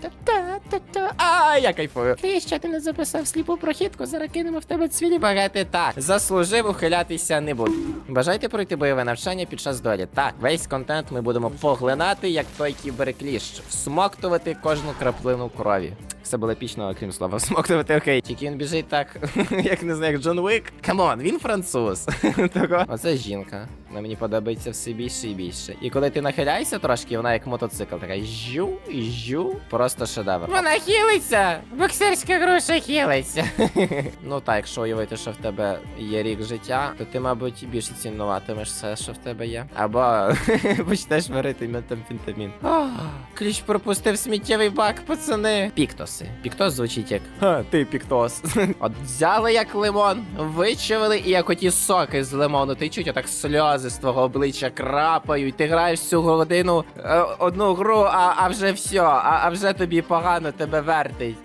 Та-та-та-та. А, я кайфую. Ти ще ти не записав сліпу прохідку, зараз кинемо в тебе цвілі багати. Так, заслужив ухилятися не буду. Бажайте пройти бойове навчання під час долі. Так, весь контент ми будемо поглинати, як той кіберкліщ, всмоктувати кожну краплину крові. Все було епічно, окрім слова, всмоктувати окей. Тільки він біжить так, як не знаю, як Джон Уик. Камон, він француз. Того. Оце жінка. Мені подобається все більше і більше. І коли ти нахиляєшся трошки, вона як мотоцикл, така жу, жу. Просто шедевр. Вона хилиться! Боксерська груша хилиться. ну так, якщо уявити, що в тебе є рік життя, то ти, мабуть, більше цінуватимеш все, що в тебе є. Або почнеш варити метамфентамін. Ключ пропустив сміттєвий бак, пацани. Піктоси. Піктос звучить як Ха, ти піктос. От взяли як лимон, вичавили, і як оті соки з лимону течуть, отак сльози з твого обличчя крапають. Ти граєш всю годину е, одну гру, а, а вже все, а, а вже тобі погано тебе вертить.